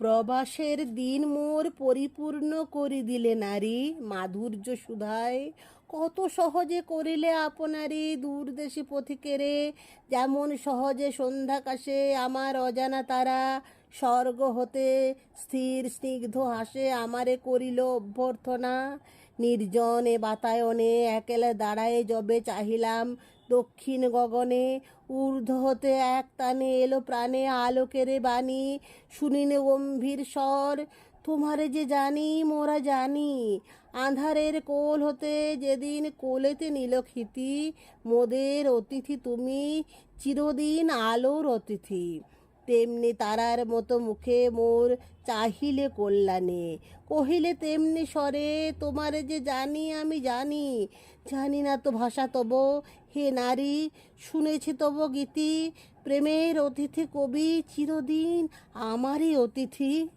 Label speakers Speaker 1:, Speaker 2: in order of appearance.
Speaker 1: প্রবাসের দিন মোর পরিপূর্ণ করি দিলে নারী, মাধুর্য সুধায়। কত সহজে করিলে আপনারই দূরদেশী পথিকেরে, যেমন সহজে সন্ধ্যাকাশে আমার অজানা তারা স্বর্গ হতে স্থির স্নিগ্ধ হাসে আমারে করিল অভ্যর্থনা। নির্জনে বাতায়নে একেলে দাঁড়ায়ে যবে চাহিলাম দক্ষিণ গগনে। ঊর্ধ্ব হতে এক টানে এলো প্রাণে আলোকেরে বাণী। শুনিনে গম্ভীর স্বর, তোমারে যে জানি, মোরা জানি। আধারের কোল হতে যেদিন কোলেতে নিল নীলক্ষিতি মোদের অতিথি তুমি চিরদিন আলোর অতিথি। তেমনি তারার মতো মুখে মোর চাহিলে কল্যাণে। কহিলে, তেমনি স্বরে তোমারে যে জানি, আমি জানি। জানি না তো ভাষা তব। হে নারী, শুনেছি তব গীতি। প্রেমের অতিথি কবি চিরদিন আমারই অতিথি।